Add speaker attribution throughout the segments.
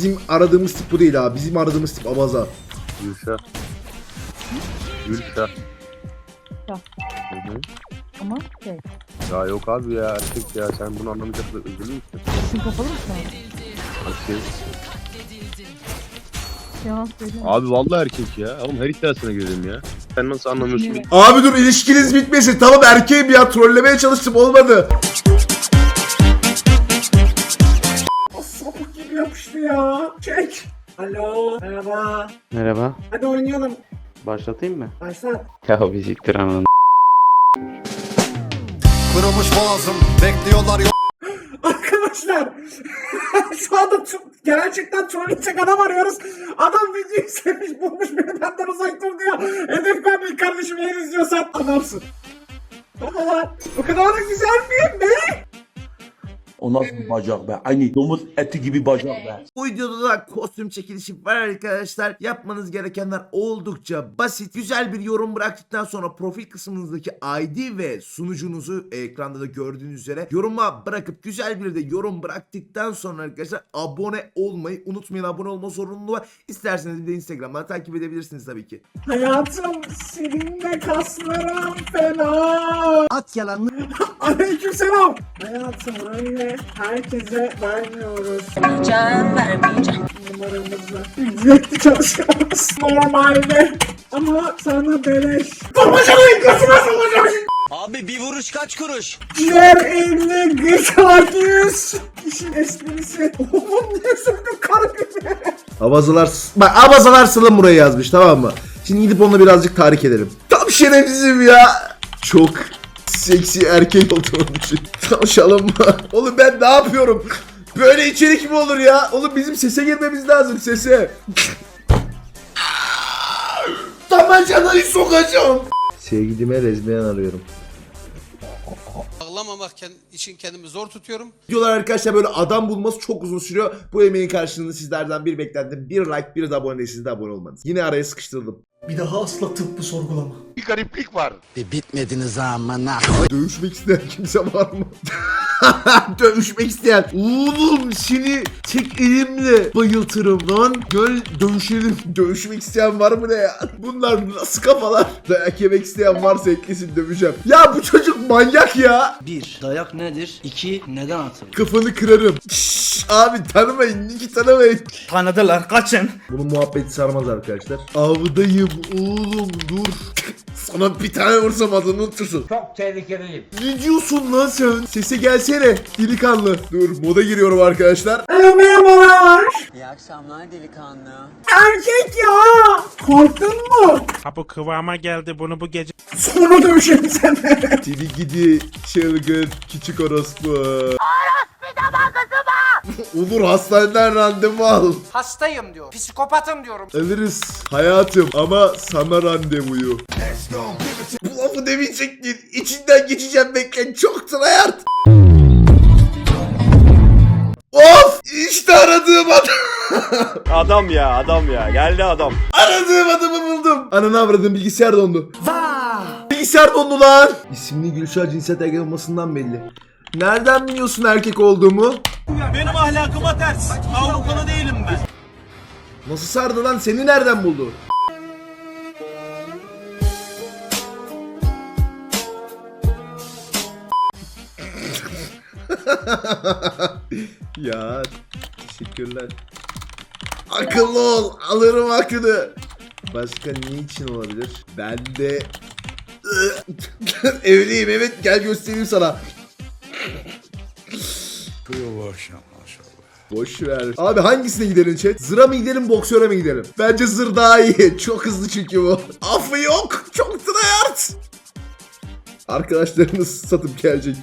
Speaker 1: Bizim aradığımız tip bu değil abi. Bizim aradığımız tip abaza.
Speaker 2: Gülşah. Gülşah.
Speaker 3: Ya.
Speaker 2: Hı hı.
Speaker 3: Ama şey.
Speaker 2: Ya yok abi ya erkek ya sen bunu anlamayacak kadar üzülür müsün?
Speaker 3: Sesin kapalı mı şu an?
Speaker 2: Erkek.
Speaker 3: Yalan.
Speaker 2: Abi vallahi erkek ya. Oğlum her iddiasına girdim ya. Sen nasıl anlamıyorsun?
Speaker 1: Abi dur ilişkiniz bitmesin. Tamam erkeğim ya. Trollemeye çalıştım olmadı.
Speaker 4: Ya. Çek. Alo. Merhaba.
Speaker 5: Merhaba.
Speaker 4: Hadi oynayalım.
Speaker 5: Başlatayım mı?
Speaker 4: Başlat.
Speaker 5: Ya bir siktir ananı.
Speaker 6: Kırılmış boğazım bekliyorlar
Speaker 4: Arkadaşlar. Şu anda gerçekten trolleyecek adam arıyoruz. Adam videoyu sevmiş bulmuş beni benden uzak dur diyor. Hedef ben bir kardeşim eğer izliyorsan adamsın. Baba bu kadar da güzel miyim be?
Speaker 7: O nasıl bir bacak be? Aynı domuz eti gibi bacak be.
Speaker 1: Bu videoda da kostüm çekilişi var arkadaşlar. Yapmanız gerekenler oldukça basit. Güzel bir yorum bıraktıktan sonra profil kısmınızdaki ID ve sunucunuzu ekranda da gördüğünüz üzere yoruma bırakıp güzel bir de yorum bıraktıktan sonra arkadaşlar abone olmayı unutmayın. Abone olma zorunluluğu var. İsterseniz bir de Instagram'dan takip edebilirsiniz tabii ki.
Speaker 4: Hayatım senin de kasların fena.
Speaker 6: At yalanını
Speaker 4: Aleykümselam. Hayatım öyle herkese vermiyoruz.
Speaker 8: Vermeyeceğim, vermeyeceğim.
Speaker 4: numaramızla ücretli çalışıyoruz normalde ama sana beleş. Babacanın kasına sokacağım.
Speaker 6: Abi bir vuruş kaç kuruş?
Speaker 4: Diğer elli güç yüz. İşin esprisi. Oğlum niye sürdün karı gibi?
Speaker 1: Abazalar, bak abazalar sılın buraya yazmış tamam mı? Şimdi gidip onunla birazcık tahrik edelim. Tam şerefsizim ya. Çok seksi erkek olduğum için. Tanışalım mı? Oğlum ben ne yapıyorum? Böyle içerik mi olur ya? Oğlum bizim sese girmemiz lazım sese. Tabancanayı sokacağım. Sevgilime lezbiyen arıyorum.
Speaker 9: Ağlamamak için kendimi zor tutuyorum.
Speaker 1: Videolar arkadaşlar böyle adam bulması çok uzun sürüyor. Bu emeğin karşılığında sizlerden bir beklentim. Bir like, bir de abone değil, siz de abone olmanız. Yine araya sıkıştırdım.
Speaker 4: Bir daha asla tıbbı sorgulama.
Speaker 2: Bir gariplik var.
Speaker 6: Bir bitmediniz amına.
Speaker 1: Dövüşmek isteyen kimse var mı? Dövüşmek isteyen. Oğlum seni tek elimle bayıltırım lan. Gel dövüşelim. Dövüşmek isteyen var mı ne ya? Bunlar nasıl kafalar? Dayak yemek isteyen varsa eklesin döveceğim. Ya bu çocuk manyak ya.
Speaker 7: 1. Dayak nedir? 2. Neden atılır?
Speaker 1: Kafanı kırarım. Şşş, abi tanımayın. Niki tanımayın.
Speaker 7: Tanıdılar kaçın.
Speaker 1: Bunun muhabbeti sarmaz arkadaşlar. Avdayım oğlum dur. Sana bir tane vursam adını unutursun.
Speaker 7: Çok tehlikeliyim.
Speaker 1: Ne diyorsun lan sen? Sese gelsene. Delikanlı. Dur moda giriyorum arkadaşlar.
Speaker 4: Alo merhabalar.
Speaker 8: İyi akşamlar delikanlı.
Speaker 4: Erkek ya. Korktun mu?
Speaker 10: Ha bu kıvama geldi bunu bu gece
Speaker 4: Sonra dövüşelim seninle.
Speaker 1: Seni gidi çılgın küçük orospu. Olur hastaneden randevu al.
Speaker 4: Hastayım diyor. Psikopatım diyorum.
Speaker 1: Alırız hayatım ama sana randevuyu. Bu lafı demeyecektin. İçinden geçeceğim bekle. Çok tryhard. Of! İşte aradığım adam.
Speaker 2: Adam ya adam ya geldi adam.
Speaker 1: Aradığım adamı buldum. Ananı avradım bilgisayar dondu. Bilgisayar dondu lan. İsimli Gülşah cinsiyet erkek olmasından belli. Nereden biliyorsun erkek olduğumu?
Speaker 7: Benim ahlakıma ters. Avrupalı değilim ben.
Speaker 1: Nasıl sardı lan? Seni nereden buldu? ya teşekkürler. Akıllı ol. Alırım aklını. Başka niçin olabilir? Ben de evliyim evet gel göstereyim sana. Boş ver. Abi hangisine gidelim chat? Zıra mı gidelim boksöre mi gidelim? Bence zır daha iyi. Çok hızlı çünkü bu. Affı yok. Çok tryhard. Arkadaşlarımız satıp gelecek.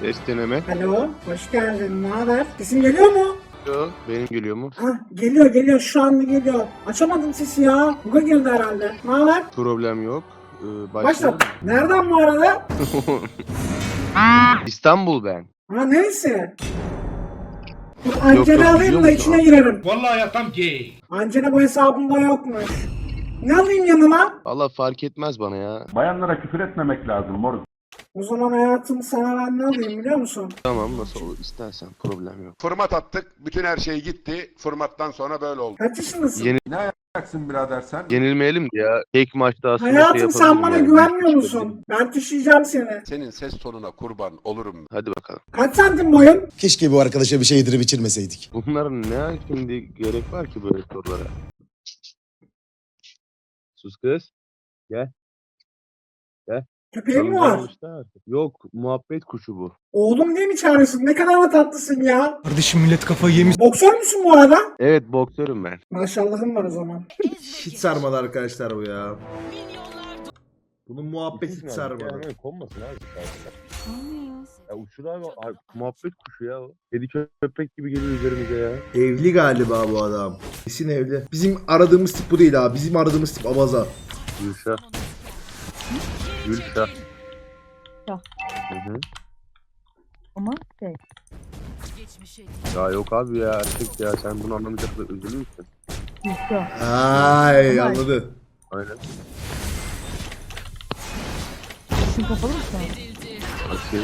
Speaker 2: Test deneme.
Speaker 4: Alo, hoş geldin. Ne haber? Sesim geliyor mu?
Speaker 2: Yo, Benim geliyor mu?
Speaker 4: Ha, geliyor geliyor şu anda geliyor. Açamadım sesi ya. Buga girdi herhalde. Ne haber?
Speaker 2: Problem yok. Ee,
Speaker 4: Başla.
Speaker 2: başlayalım.
Speaker 4: Nereden bu arada?
Speaker 2: İstanbul ben.
Speaker 4: Ha neyse. Dur
Speaker 2: yok,
Speaker 4: alayım da içine girerim.
Speaker 7: Vallahi yatam gay.
Speaker 4: Ancena bu hesabımda yokmuş. Ne alayım yanıma?
Speaker 2: Valla fark etmez bana ya.
Speaker 7: Bayanlara küfür etmemek lazım moruk.
Speaker 4: O zaman hayatım sana ben ne alayım biliyor musun?
Speaker 2: Tamam nasıl olur istersen problem yok.
Speaker 11: Format attık. Bütün her şey gitti. Formattan sonra böyle oldu.
Speaker 4: Kaç yaşındasın?
Speaker 2: Yeni-
Speaker 7: Ne yapacaksın birader sen?
Speaker 2: Yenilmeyelim ya. Tek maçta aslında şey
Speaker 4: Hayatım sen
Speaker 2: yapabilirim
Speaker 4: bana
Speaker 2: yani.
Speaker 4: güvenmiyor musun? Ben taşıyacağım seni.
Speaker 11: Senin ses tonuna kurban olurum.
Speaker 2: Hadi bakalım.
Speaker 4: Kaç santim boyun?
Speaker 6: Keşke bu arkadaşa bir şey yedirip içirmeseydik.
Speaker 2: Bunların ne şimdi gerek var ki böyle sorulara? Sus kız.
Speaker 4: Köpeğin mi var?
Speaker 2: Yok muhabbet kuşu bu.
Speaker 4: Oğlum diye mi çağırıyorsun? Ne kadar da tatlısın ya.
Speaker 6: Kardeşim millet kafayı yemiş.
Speaker 4: Boksör müsün bu arada?
Speaker 2: Evet boksörüm ben.
Speaker 4: Maşallahım var o zaman.
Speaker 1: Hiç sarmadı arkadaşlar bu ya. Bunun muhabbeti hiç sarmadı.
Speaker 2: konmasın abi. Ya uçur abi. abi, Muhabbet kuşu ya o. Kedi köpek gibi geliyor üzerimize ya.
Speaker 1: Evli galiba bu adam. Kesin evli. Bizim aradığımız tip bu değil abi. Bizim aradığımız tip abaza.
Speaker 2: Gülşah. Gülşah.
Speaker 3: Şah.
Speaker 2: Hı hı.
Speaker 3: Ama şey.
Speaker 2: Ya yok abi ya erkek ya sen bunu anlamayacak da üzülür müsün?
Speaker 3: Gülşah.
Speaker 1: Ay anladı.
Speaker 2: Aynen.
Speaker 3: İşin kapalı mı şu an?
Speaker 2: Asil.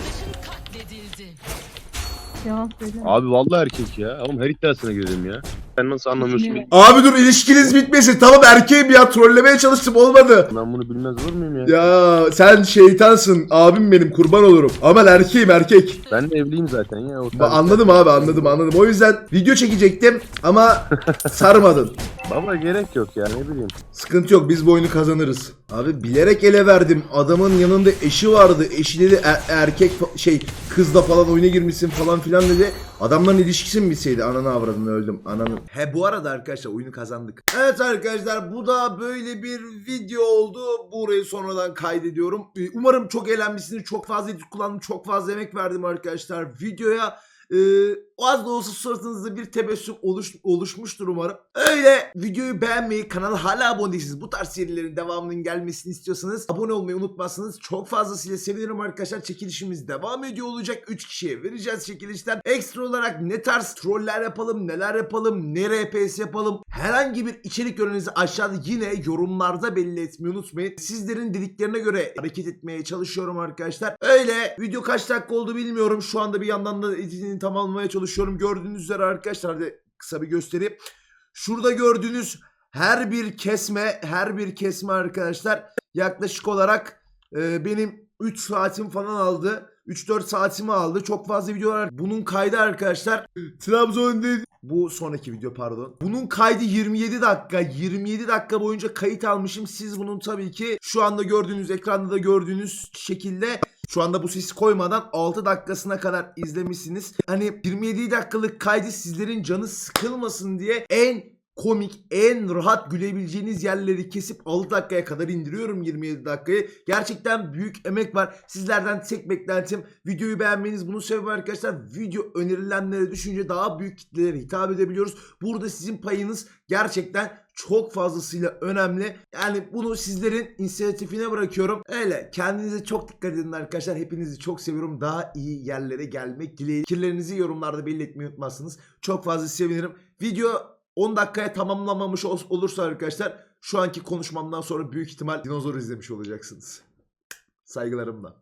Speaker 3: Yalan söyleme.
Speaker 2: Abi vallahi erkek ya. Oğlum her iddiasına girdim ya. Sen nasıl anlamıyorsun?
Speaker 3: Bilmiyorum.
Speaker 1: Abi dur ilişkiniz bitmesin. Tamam erkeğim ya. Trollemeye çalıştım olmadı.
Speaker 2: Ben bunu bilmez olur muyum ya?
Speaker 1: Ya sen şeytansın. Abim benim kurban olurum. Ama ben erkeğim erkek.
Speaker 2: Ben de evliyim zaten ya. O
Speaker 1: Ba-
Speaker 2: tarz-
Speaker 1: anladım abi anladım anladım. O yüzden video çekecektim ama sarmadın.
Speaker 2: Baba gerek yok ya ne bileyim.
Speaker 1: Sıkıntı yok biz bu oyunu kazanırız. Abi bilerek ele verdim. Adamın yanında eşi vardı. Eşi dedi er- erkek fa- şey kızla falan oyuna girmişsin falan filan dedi. Adamların ilişkisi mi bitseydi? Ananı avradını öldüm. Ananı. He bu arada arkadaşlar oyunu kazandık. Evet arkadaşlar bu da böyle bir video oldu. Burayı sonradan kaydediyorum. Ee, Umarım çok eğlenmişsiniz. Çok fazla edit kullandım. Çok fazla emek verdim arkadaşlar videoya. Ee, az da olsa suratınızda bir tebessüm oluş, oluşmuştur umarım. Öyle videoyu beğenmeyi, kanala hala abone değilsiniz. Bu tarz serilerin devamının gelmesini istiyorsanız abone olmayı unutmazsınız. Çok fazlasıyla sevinirim arkadaşlar. Çekilişimiz devam ediyor olacak. 3 kişiye vereceğiz çekilişten. Ekstra olarak ne tarz troller yapalım, neler yapalım, ne RPS yapalım. Herhangi bir içerik önünüzü aşağıda yine yorumlarda belli etmeyi unutmayın. Sizlerin dediklerine göre hareket etmeye çalışıyorum arkadaşlar. Öyle video kaç dakika oldu bilmiyorum. Şu anda bir yandan da editini tamamlamaya çalışıyorum. Gördüğünüz üzere arkadaşlar hadi kısa bir göstereyim. Şurada gördüğünüz her bir kesme, her bir kesme arkadaşlar yaklaşık olarak e, benim 3 saatim falan aldı. 3-4 saatimi aldı. Çok fazla video var. Bunun kaydı arkadaşlar Trabzon değil. Bu sonraki video pardon. Bunun kaydı 27 dakika. 27 dakika boyunca kayıt almışım. Siz bunun tabii ki şu anda gördüğünüz ekranda da gördüğünüz şekilde şu anda bu sesi koymadan 6 dakikasına kadar izlemişsiniz. Hani 27 dakikalık kaydı sizlerin canı sıkılmasın diye en komik, en rahat gülebileceğiniz yerleri kesip 6 dakikaya kadar indiriyorum 27 dakikayı. Gerçekten büyük emek var. Sizlerden tek beklentim videoyu beğenmeniz. Bunun sebebi arkadaşlar video önerilenlere düşünce daha büyük kitlelere hitap edebiliyoruz. Burada sizin payınız gerçekten çok fazlasıyla önemli. Yani bunu sizlerin inisiyatifine bırakıyorum. Öyle kendinize çok dikkat edin arkadaşlar. Hepinizi çok seviyorum. Daha iyi yerlere gelmek dileğiyle. Fikirlerinizi yorumlarda belli etmeyi unutmazsınız. Çok fazla sevinirim. Video 10 dakikaya tamamlamamış ol- olursa arkadaşlar şu anki konuşmamdan sonra büyük ihtimal dinozor izlemiş olacaksınız. Saygılarımla.